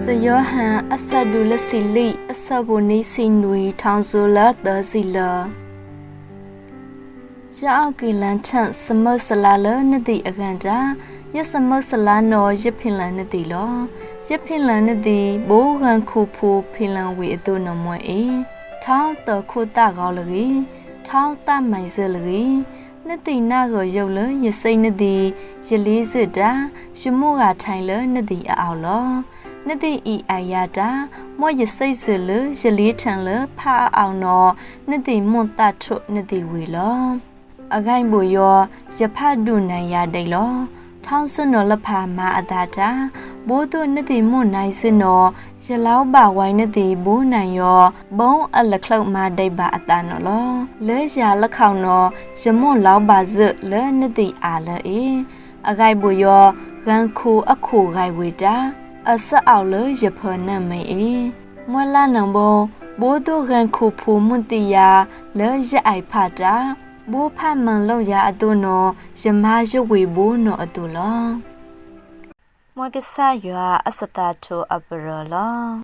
စယောဟန်အဆဒူလစီလီအဆဘိုနေစီနွေထောင်ဇိုလာသစီလာရှာအောက်ကီလန်ထန်စမဆလာလနတိအကန်တာယစမဆလာနော်ရဖင်လန်နတိလောရဖင်လန်နတိဘိုးကန်ခုဖိုဖင်လန်ဝေအတုနမွဲအေထောင်းတခုတကောက်လကြီးထောင်းတမိုင်စလကြီးနှစ်တိနာကိုရုပ်လရစိမ့်နှစ်တိရလေးစစ်တာရှမို့ကထိုင်လနှစ်တိအအောင်လော နှစ်တိဤအယာတာမော့ရစိတ်စလရလေးထန်လဖာအောင်နော်နှစ်တိမွန်တထုနှစ်တိဝေလောအဂိုင်းဘူယောရဖတ်ဒုနိုင်ရတိတ်လောထောင်းစွနော်လဖာမာအတာတာဘိုးတို့နှစ်တိမွန်နိုင်စနော်ရလောက်ပါဝိုင်းနှစ်တိဘိုးနိုင်ယောဘုံအလခလောက်မာဒိတ်ပါအတာနော်လောလဲရလက်ခေါနော်ရမွန်လောက်ပါစလဲနှစ်တိအားလဲအေအဂိုင်းဘူယောရန်ခိုအခုဂိုင်ဝေတာ အဆက်အောင်လေရဖနမေအေမွလာနံဘောဘိုးတို့ရန်ခိုဖူမွန်တီယာလဲရအိုက်ဖတာဘိုးဖမန်လောက်ရအတုနော်ရမရွဝေဘိုးနော်အတုလောမွကဆာရွာအစတာထိုအပရလော